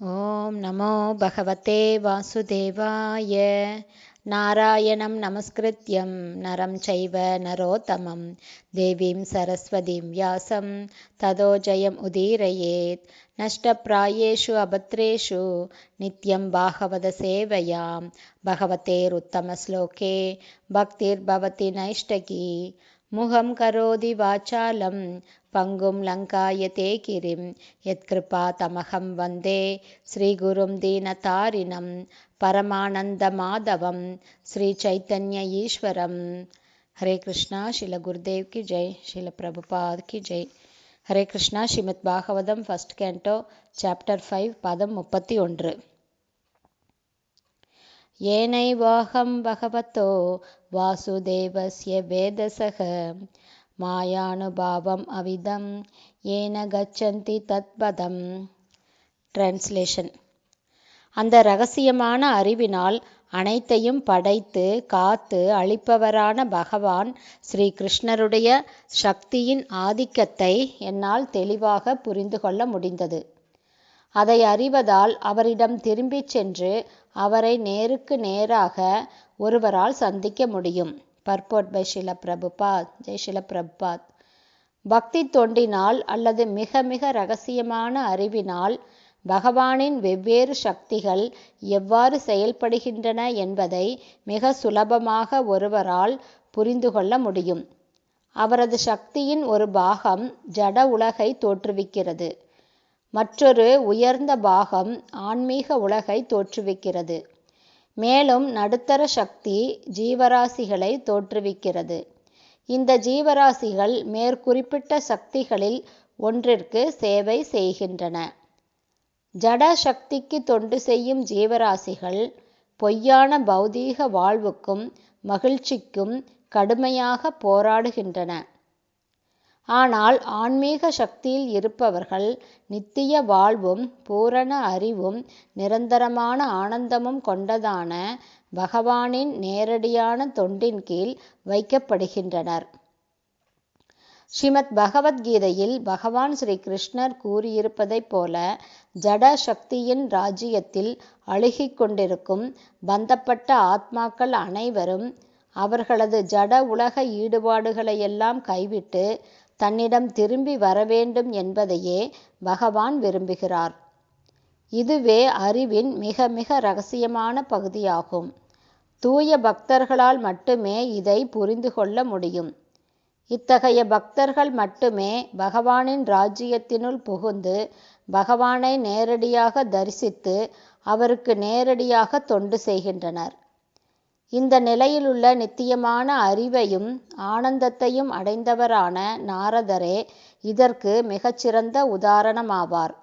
ॐ नमो भगवते वासुदेवाय। नारायणं नमस्कृत्यं नरं चैव नरोत्तमं। देवीं सरस्वतीं व्यासं ततो जयम् उदीरयेत्। नष्टप्रायेषु अभद्रेषु नित्यं भागवतसेवयां भगवतेरुत्तमश्लोके भक्तिर्भवति नैष्टकी முகம் கரோதி வாச்சாலம் பங்கும் லங்காயதே கிரிம் யத்கிருபா தமகம் வந்தே. ஸ்ரீகுரும் தீனதாரிணம் பரமானந்த மாதவம் ஸ்ரீ சைத்தன்ய ஈஸ்வரம். ஹரே கிருஷ்ணா ஸ்ரீல குருதேவ் கி ஜெய். ஸ்ரீல பிரபுபாத் கி Jai. Hare Krishna Srimad Bhagavatam first canto chapter five பதம் முப்பத்தி ஒன்று. ஏனைவாகம் பகவத்தோ வாசுதேவஸ்ய வேதசக. மாயானுபாவம் அவிதம் ஏன கச்சந்தி தத்பதம். டிரான்ஸ்லேஷன் அந்த ரகசியமான அறிவினால் அனைத்தையும் படைத்து காத்து அளிப்பவரான பகவான் ஸ்ரீ கிருஷ்ணருடைய சக்தியின் ஆதிக்கத்தை என்னால் தெளிவாக புரிந்து கொள்ள முடிந்தது. அதை அறிவதால் அவரிடம் திரும்பிச் சென்று அவரை நேருக்கு நேராக ஒருவரால் சந்திக்க முடியும். Purport by Srila Prabhupada. Jai ஷில Prabhupad. பக்தி தொண்டினால் அல்லது மிக மிக ரகசியமான அறிவினால் பகவானின் வெவ்வேறு சக்திகள் எவ்வாறு செயல்படுகின்றன என்பதை மிக சுலபமாக ஒருவரால் புரிந்து கொள்ள முடியும். அவரது சக்தியின் ஒரு பாகம் ஜட உலகை தோற்றுவிக்கிறது. மற்றொரு உயர்ந்த பாகம் ஆன்மீக உலகை தோற்றுவிக்கிறது. மேலும் நடுத்தர சக்தி ஜீவராசிகளை தோற்றுவிக்கிறது. இந்த ஜீவராசிகள் மேற்குறிப்பிட்ட சக்திகளில் ஒன்றிற்கு சேவை செய்கின்றன. ஜட சக்திக்கு தொண்டு செய்யும் ஜீவராசிகள் பொய்யான பௌதீக வாழ்வுக்கும் மகிழ்ச்சிக்கும் கடுமையாக போராடுகின்றன. ஆனால் ஆன்மீக சக்தியில் இருப்பவர்கள் நித்திய வாழ்வும் பூரண அறிவும் நிரந்தரமான ஆனந்தமும் கொண்டதான பகவானின் நேரடியான தொண்டின் கீழ் வைக்கப்படுகின்றனர். ஸ்ரீமத் பகவத்கீதையில் பகவான் ஸ்ரீ கிருஷ்ணர் கூறியிருப்பதைப் போல ஜட சக்தியின் ராஜ்யத்தில் அழுகிக் கொண்டிருக்கும் பந்தப்பட்ட ஆத்மாக்கள் அனைவரும் அவர்களது ஜட உலக ஈடுபாடுகளையெல்லாம் கைவிட்டு தன்னிடம் திரும்பி வரவேண்டும் என்பதையே பகவான் விரும்புகிறார். இதுவே அறிவின் மிக மிக ரகசியமான பகுதியாகும். தூய பக்தர்களால் மட்டுமே இதை புரிந்து கொள்ள முடியும். இத்தகைய பக்தர்கள் மட்டுமே பகவானின் ராஜ்யத்தினுள் புகுந்து பகவானை நேரடியாக தரிசித்து அவருக்கு நேரடியாக தொண்டு செய்கின்றனர். இந்த நிலையிலுள்ள நித்தியமான அறிவையும் ஆனந்தத்தையும் அடைந்தவரான நாரதரே இதற்கு மிகச்சிறந்த உதாரணமாவார்.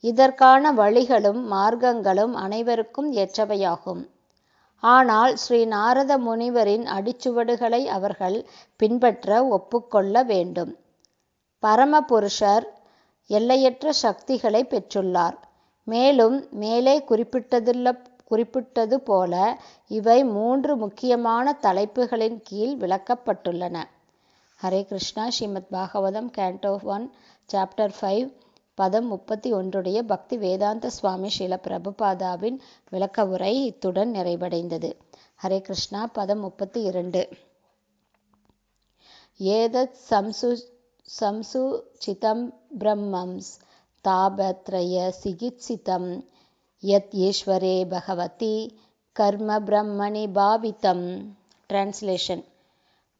இதற்கான வழிகளும் மார்க்கங்களும் அனைவருக்கும் ஏற்றவையாகும். ஆனால் ஸ்ரீ நாரத முனிவரின் அடிச்சுவடுகளை அவர்கள் பின்பற்ற ஒப்புக்கொள்ள வேண்டும். பரமபுருஷர் எல்லையற்ற சக்திகளை பெற்றுள்ளார். மேலும் மேலே குறிப்பிட்டதுள்ள குறிப்பிட்டது போல இவை மூன்று முக்கியமான தலைப்புகளின் கீழ் விளக்கப்பட்டுள்ளன. Hare Krishna Srimad Bhagavatam canto one chapter five பதம் முப்பத்தி ஒன்றுடைய பக்தி வேதாந்த சுவாமி ஸ்ரீல பிரபுபாதாவின் விளக்க உரை இத்துடன் நிறைவடைந்தது. ஹரே கிருஷ்ணா பதம் முப்பத்தி இரண்டு. ஏதத் சம்சு சம்சுச்சிதம் பிரம்மம்ஸ் தாபத்ரய சிகித்சிதம் யத் ஈஸ்வரே பகவதி கர்ம பிரம்மணி பாவித்தம் டிரான்ஸ்லேஷன்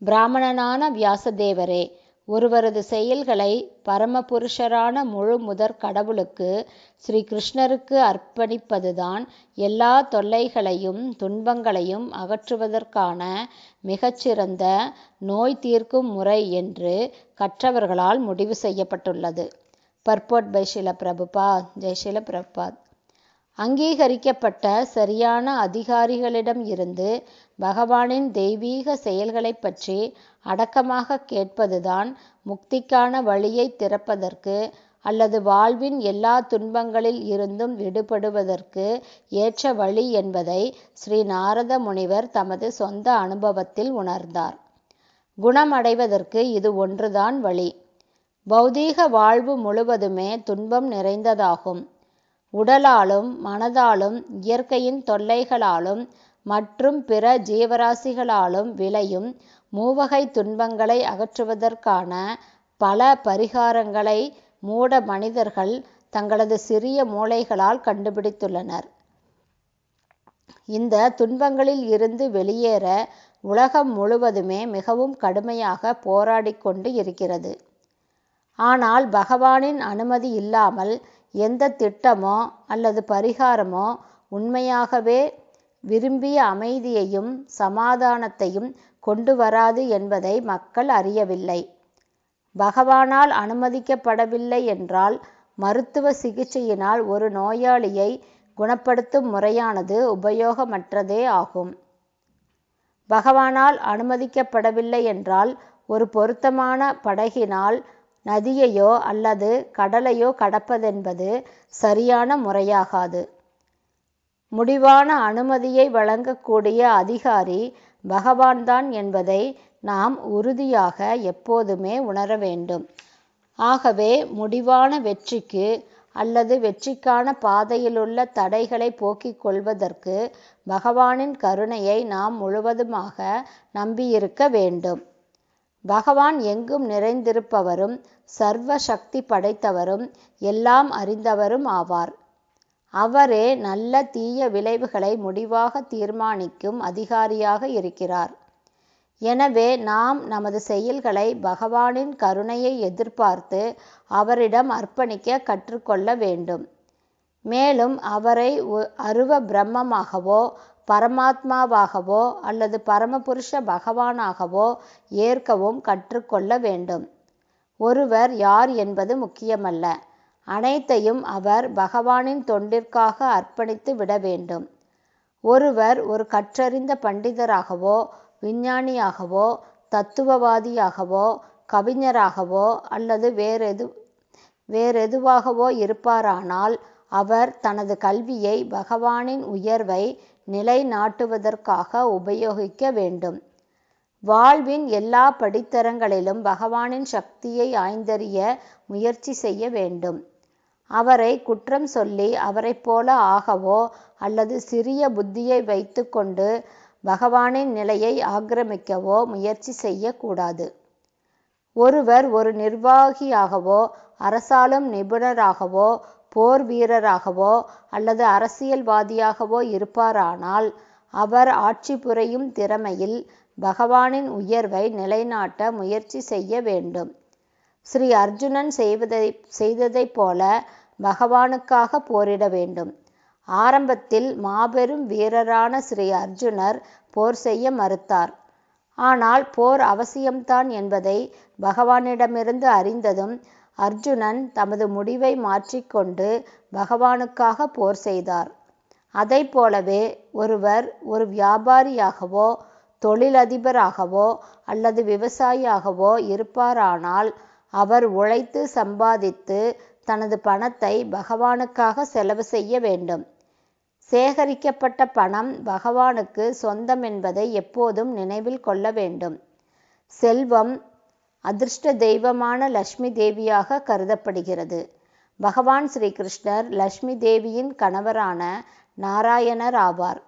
பிராமணனான வியாசதேவரே ஒருவரது செயல்களை பரமபுருஷரான முழு முதற் கடவுளுக்கு ஸ்ரீ கிருஷ்ணருக்கு அர்ப்பணிப்பதுதான் எல்லா தொல்லைகளையும் துன்பங்களையும் அகற்றுவதற்கான மிகச்சிறந்த நோய் தீர்க்கும் முறை என்று கற்றவர்களால் முடிவு செய்யப்பட்டுள்ளது. பர்போட் பை ஷில பிரபுபா ஜெய் ஷில பிரபுபாத் அங்கீகரிக்கப்பட்ட சரியான அதிகாரிகளிடம் இருந்து பகவானின் தெய்வீக செயல்களை பற்றி அடக்கமாக கேட்பதுதான் முக்திக்கான வழியை திறப்பதற்கு அல்லது வாழ்வின் எல்லா துன்பங்களில் இருந்தும் விடுபடுவதற்கு ஏற்ற வழி என்பதை ஸ்ரீ நாரத முனிவர் தமது சொந்த அனுபவத்தில் உணர்ந்தார். குணமடைவதற்கு இது ஒன்றுதான் வழி. பௌதீக வாழ்வு முழுவதுமே துன்பம் நிறைந்ததாகும். உடலாலும் மனதாலும் இயற்கையின் தொல்லைகளாலும் மற்றும் பிற ஜீவராசிகளாலும் விளையும் மூவகை துன்பங்களை அகற்றுவதற்கான பல பரிகாரங்களை மூட மனிதர்கள் தங்களது சிறிய மூளைகளால் கண்டுபிடித்துள்ளனர். இந்த துன்பங்களில் இருந்து வெளியேற உலகம் முழுவதுமே மிகவும் கடுமையாக போராடிக் கொண்டு இருக்கிறது. ஆனால் பகவானின் அனுமதி இல்லாமல் எந்த திட்டமோ அல்லது பரிகாரமோ உண்மையாகவே விரும்பிய அமைதியையும் சமாதானத்தையும் கொண்டு வராது என்பதை மக்கள் அறியவில்லை. பகவானால் அனுமதிக்கப்படவில்லை என்றால் மருத்துவ சிகிச்சையினால் ஒரு நோயாளியை குணப்படுத்தும் முறையானது உபயோகமற்றதே ஆகும். பகவானால் அனுமதிக்கப்படவில்லை என்றால் ஒரு பொருத்தமான படகினால் நதியையோ அல்லது கடலையோ கடப்பதென்பது சரியான முறையாகாது. முடிவான அனுமதியை வழங்கக்கூடிய அதிகாரி பகவான்தான் என்பதை நாம் உறுதியாக எப்போதுமே உணர வேண்டும். ஆகவே முடிவான வெற்றிக்கு அல்லது வெற்றிக்கான பாதையிலுள்ள தடைகளை போக்கிக் கொள்வதற்கு பகவானின் கருணையை நாம் முழுவதுமாக நம்பியிருக்க வேண்டும். பகவான் எங்கும் நிறைந்திருப்பவரும் சர்வ சக்தி படைத்தவரும் எல்லாம் அறிந்தவரும் ஆவார். அவரே நல்ல தீய விளைவுகளை முடிவாக தீர்மானிக்கும் அதிகாரியாக இருக்கிறார். எனவே நாம் நமது செயல்களை பகவானின் கருணையை எதிர்பார்த்து அவரிடம் அர்ப்பணிக்க கற்றுக்கொள்ள வேண்டும். மேலும் அவரை அருவ பிரம்மமாகவோ பரமாத்மாவாகவோ அல்லது பரமபுருஷ பகவானாகவோ ஏற்கவும் கற்றுக்கொள்ள வேண்டும். ஒருவர் யார் என்பது முக்கியமல்ல. அனைத்தையும் அவர் பகவானின் தொண்டிற்காக அர்ப்பணித்து விட வேண்டும். ஒருவர் ஒரு கற்றறிந்த பண்டிதராகவோ விஞ்ஞானியாகவோ தத்துவவாதியாகவோ கவிஞராகவோ அல்லது வேறெது வேறெதுவாகவோ இருப்பாரானால் அவர் தனது கல்வியை பகவானின் உயர்வை நிலைநாட்டுவதற்காக உபயோகிக்க வேண்டும். வாழ்வின் எல்லா படித்தரங்களிலும் பகவானின் சக்தியை ஆய்ந்தறிய முயற்சி செய்ய வேண்டும். அவரை குற்றம் சொல்லி அவரைப் போல ஆகவோ அல்லது சிறிய புத்தியை வைத்துக்கொண்டு பகவானின் நிலையை ஆக்கிரமிக்கவோ முயற்சி செய்யக்கூடாது. ஒருவர் ஒரு நிர்வாகியாகவோ அரசாளும் நிபுணராகவோ போர் வீரராகவோ அல்லது அரசியல்வாதியாகவோ இருப்பாரானால் அவர் ஆட்சி புரியும் திறமையில் பகவானின் உயர்வை நிலைநாட்ட முயற்சி செய்ய வேண்டும். ஸ்ரீ அர்ஜுனன் செய்வதை செய்ததைப் போல பகவானுக்காக போரிட வேண்டும். ஆரம்பத்தில் மாபெரும் வீரரான ஸ்ரீ அர்ஜுனர் போர் செய்ய மறுத்தார். ஆனால் போர் அவசியம்தான் என்பதை பகவானிடமிருந்து அறிந்ததும் அர்ஜுனன் தமது முடிவை மாற்றிக்கொண்டு பகவானுக்காக போர் செய்தார். அதை போலவே ஒருவர் ஒரு வியாபாரியாகவோ தொழிலதிபராகவோ அல்லது விவசாயியாகவோ இருப்பாரானால் அவர் உழைத்து சம்பாதித்து தனது பணத்தை பகவானுக்காக செலவு செய்ய வேண்டும். சேகரிக்கப்பட்ட பணம் பகவானுக்கு சொந்தம் என்பதை எப்போதும் நினைவில் கொள்ள வேண்டும். செல்வம் அதிர்ஷ்ட தெய்வமான லட்சுமி தேவியாக கருதப்படுகிறது. பகவான் ஸ்ரீகிருஷ்ணர் லட்சுமி தேவியின் கணவரான நாராயணர் ஆவார்.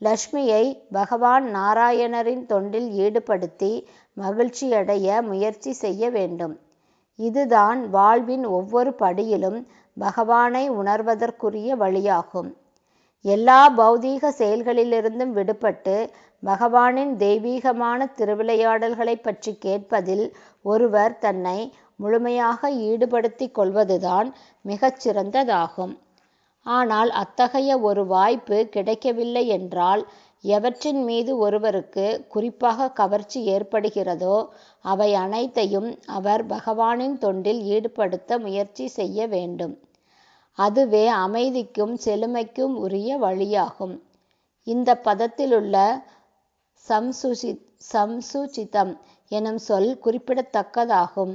லக்ஷ்மியை பகவான் நாராயணரின் தொண்டில் ஈடுபடுத்தி மகிழ்ச்சியடைய முயற்சி செய்ய வேண்டும். இதுதான் வாழ்வின் ஒவ்வொரு படியிலும் பகவானை உணர்வதற்குரிய வழியாகும். எல்லா பௌதீக செயல்களிலிருந்தும் விடுபட்டு பகவானின் தெய்வீகமான திருவிளையாடல்களை பற்றி கேட்பதில் ஒருவர் தன்னை முழுமையாக ஈடுபடுத்திக் கொள்வதுதான் மிகச்சிறந்ததாகும் ஆனால் அத்தகைய ஒரு வாய்ப்பு கிடைக்கவில்லை என்றால் எவற்றின் மீது ஒருவருக்கு குறிப்பாக கவர்ச்சி ஏற்படுகிறதோ அவை அனைத்தையும் அவர் பகவானின் தொண்டில் ஈடுபடுத்த முயற்சி செய்ய வேண்டும். அதுவே அமைதிக்கும் செழுமைக்கும் உரிய வழியாகும். இந்த பதத்திலுள்ள சம்சுசி சம்சுச்சிதம் எனும் சொல் குறிப்பிடத்தக்கதாகும்.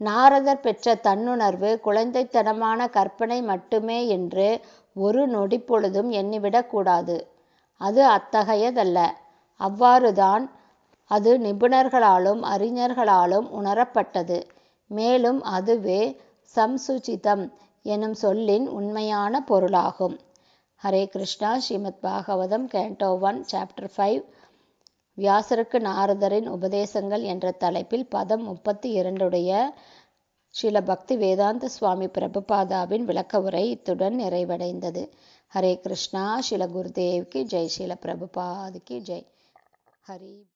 நாரதர் பெற்ற தன்னுணர்வு குழந்தைத்தனமான கற்பனை மட்டுமே என்று ஒரு நொடி பொழுதும் எண்ணிவிடக்கூடாது அது அத்தகையதல்ல. அவ்வாறுதான் அது நிபுணர்களாலும் அறிஞர்களாலும் உணரப்பட்டது. மேலும் அதுவே சம்சுச்சிதம் எனும் சொல்லின் உண்மையான பொருளாகும். Hare Krishna Srimad Bhagavatam canto one chapter five. வியாசருக்கு நாரதரின் உபதேசங்கள் என்ற தலைப்பில் பதம் முப்பத்தி இரண்டுடைய ஸ்ரீல பக்தி வேதாந்த சுவாமி பிரபுபாதாவின் விளக்க உரை இத்துடன் நிறைவடைந்தது. ஹரே கிருஷ்ணா ஸ்ரீல குருதேவ்க்கு ஜெய் ஸ்ரீல பிரபுபாதுக்கு ஜெய். ஹரி